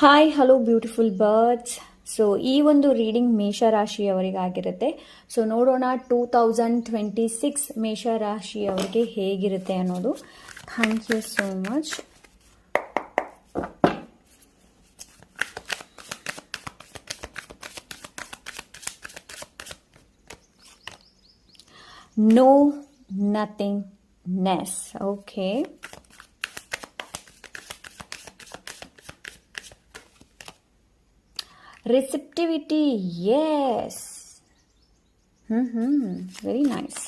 Hi hello beautiful birds so ಈ ಒಂದು reading ಮೇಷರಾಶಿಯವರಿಗಾಗಿರುತ್ತೆ. ಸೊ ನೋಡೋಣ ಟೂ ತೌಸಂಡ್ ಟ್ವೆಂಟಿ ಸಿಕ್ಸ್ ಮೇಷರಾಶಿಯವರಿಗೆ ಹೇಗಿರುತ್ತೆ ಅನ್ನೋದು. Thank you so much no nothingness okay receptivity yes mm-hmm. very nice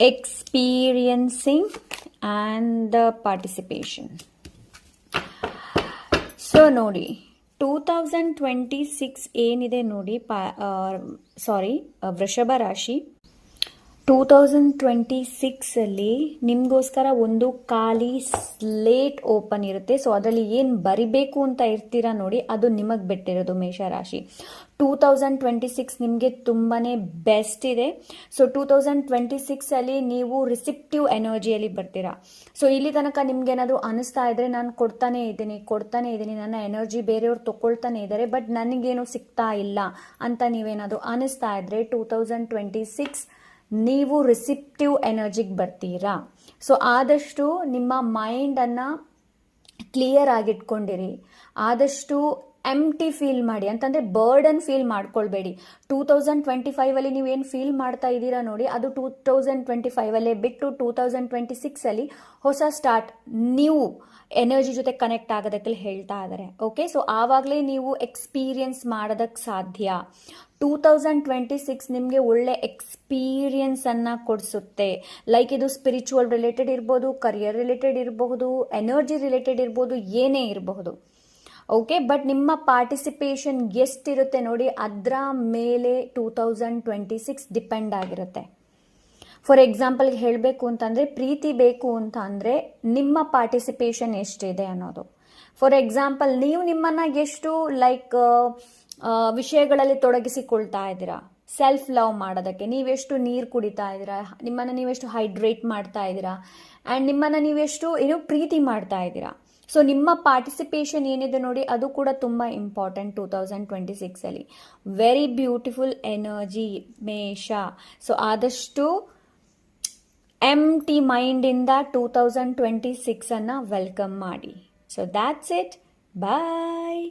experiencing and the participation so ನೋಡಿ two thousand twenty six ಏನಿದೆ ನೋಡಿ ಪಾ ಸಾರಿ ವೃಷಭ ರಾಶಿ ಟೂ ತೌಸಂಡ್ ಟ್ವೆಂಟಿ ಸಿಕ್ಸಲ್ಲಿ ನಿಮಗೋಸ್ಕರ ಒಂದು ಖಾಲಿ ಸ್ಲೇಟ್ ಓಪನ್ ಇರುತ್ತೆ. ಸೊ ಅದರಲ್ಲಿ ಏನು ಬರಿಬೇಕು ಅಂತ ಇರ್ತೀರಾ ನೋಡಿ, ಅದು ನಿಮಗೆ ಬಿಟ್ಟಿರೋದು ಮೇಷರಾಶಿ. ಟೂ ತೌಸಂಡ್ ಟ್ವೆಂಟಿ ಸಿಕ್ಸ್ ನಿಮಗೆ ತುಂಬಾ ಬೆಸ್ಟ್ ಇದೆ. ಸೊ ಟೂ ತೌಸಂಡ್ ಟ್ವೆಂಟಿ ಸಿಕ್ಸಲ್ಲಿ ನೀವು ರಿಸಿಪ್ಟಿವ್ ಎನರ್ಜಿಯಲ್ಲಿ ಬರ್ತೀರಾ. ಸೊ ಇಲ್ಲಿ ತನಕ ನಿಮ್ಗೆ ಏನಾದರೂ ಅನಿಸ್ತಾ ಇದ್ರೆ ನಾನು ಕೊಡ್ತಾನೆ ಇದ್ದೀನಿ ಕೊಡ್ತಾನೆ ಇದ್ದೀನಿ, ನನ್ನ ಎನರ್ಜಿ ಬೇರೆಯವ್ರು ತೊಗೊಳ್ತಾನೆ ಇದ್ದಾರೆ ಬಟ್ ನನಗೇನು ಸಿಗ್ತಾ ಇಲ್ಲ ಅಂತ ನೀವೇನಾದರೂ ಅನಿಸ್ತಾ ಇದ್ರೆ ಟೂ ತೌಸಂಡ್ ಟ್ವೆಂಟಿ ಸಿಕ್ಸ್ ನೀವು ರಿಸಿಪ್ಟಿವ್ ಎನರ್ಜಿಗೆ ಬರ್ತೀರಾ? ಸೊ ಆದಷ್ಟು ನಿಮ್ಮ ಮೈಂಡನ್ನು ಕ್ಲಿಯರ್ ಆಗಿಟ್ಕೊಂಡಿರಿ. ಆದಷ್ಟು ಎಂಟಿ ಫೀಲ್ ಮಾಡಿ. ಅಂತಂದರೆ ಬರ್ಡನ್ ಫೀಲ್ ಮಾಡ್ಕೊಳ್ಬೇಡಿ. ಟೂ ತೌಸಂಡ್ ಟ್ವೆಂಟಿ ಫೈವಲ್ಲಿ ನೀವು ಏನು ಫೀಲ್ ಮಾಡ್ತಾ ಇದ್ದೀರಾ ನೋಡಿ, ಅದು ಟೂ ತೌಸಂಡ್ ಟ್ವೆಂಟಿ ಫೈವಲ್ಲೇ ಬಿಟ್ಟು ಟೂ ತೌಸಂಡ್ ಟ್ವೆಂಟಿ ಸಿಕ್ಸಲ್ಲಿ ಹೊಸ ಸ್ಟಾರ್ಟ್ ನೀವು ಎನರ್ಜಿ ಜೊತೆ ಕನೆಕ್ಟ್ ಆಗೋದಕ್ಕೆ ಹೇಳ್ತಾ ಇದ್ದಾರೆ ಓಕೆ ಸೊ ಆವಾಗಲೇ ನೀವು ಎಕ್ಸ್ಪೀರಿಯನ್ಸ್ ಮಾಡೋದಕ್ಕೆ ಸಾಧ್ಯ. ಟೂ ತೌಸಂಡ್ ಟ್ವೆಂಟಿ ಸಿಕ್ಸ್ ನಿಮಗೆ ಒಳ್ಳೆ ಎಕ್ಸ್ಪೀರಿಯನ್ಸನ್ನು ಕೊಡಿಸುತ್ತೆ. ಲೈಕ್ ಇದು ಸ್ಪಿರಿಚುವಲ್ ರಿಲೇಟೆಡ್ ಇರ್ಬೋದು ಕರಿಯರ್ ರಿಲೇಟೆಡ್ ಇರಬಹುದು ಎನರ್ಜಿ ರಿಲೇಟೆಡ್ ಇರ್ಬೋದು, ಏನೇ ಇರಬಹುದು. ಓಕೆ ಬಟ್ ನಿಮ್ಮ ಪಾರ್ಟಿಸಿಪೇಷನ್ ಎಷ್ಟಿರುತ್ತೆ ನೋಡಿ, ಅದರ ಮೇಲೆ two thousand twenty six depend ಆಗಿರುತ್ತೆ ಫಾರ್ ಎಕ್ಸಾಂಪಲ್ಗೆ ಹೇಳಬೇಕು ಅಂತಂದರೆ, ಪ್ರೀತಿ ಬೇಕು ಅಂತ ಅಂದರೆ ನಿಮ್ಮ ಪಾರ್ಟಿಸಿಪೇಷನ್ ಎಷ್ಟಿದೆ ಅನ್ನೋದು. ಫಾರ್ ಎಕ್ಸಾಂಪಲ್ ನೀವು ನಿಮ್ಮನ್ನು ಎಷ್ಟು ಲೈಕ್ ವಿಷಯಗಳಲ್ಲಿ ತೊಡಗಿಸಿಕೊಳ್ತಾ ಇದ್ದೀರಾ? ಸೆಲ್ಫ್ ಲವ್ ಮಾಡೋದಕ್ಕೆ ನೀವೆಷ್ಟು ನೀರು ಕುಡಿತಾ ಇದ್ದೀರಾ? ನಿಮ್ಮನ್ನು ನೀವೆಷ್ಟು ಹೈಡ್ರೇಟ್ ಮಾಡ್ತಾ ಇದ್ದೀರಾ? ಆ್ಯಂಡ್ ನಿಮ್ಮನ್ನು ನೀವೆಷ್ಟು, ಏನು, ಪ್ರೀತಿ ಮಾಡ್ತಾ ಇದ್ದೀರಾ? ಸೊ ನಿಮ್ಮ ಪಾರ್ಟಿಸಿಪೇಷನ್ ಏನಿದೆ ನೋಡಿ, ಅದು ಕೂಡ ತುಂಬ ಇಂಪಾರ್ಟೆಂಟ್ ಟೂ ತೌಸಂಡ್ ಟ್ವೆಂಟಿ ಸಿಕ್ಸಲ್ಲಿ ವೆರಿ ಬ್ಯೂಟಿಫುಲ್ ಎನರ್ಜಿ ಮೇಷ. ಸೊ ಆದಷ್ಟು ಎಂ ಟಿ ಮೈಂಡಿಂದ ಟೂ ತೌಸಂಡ್ ಟ್ವೆಂಟಿ ಸಿಕ್ಸನ್ನು ವೆಲ್ಕಮ್ ಮಾಡಿ. So that's it bye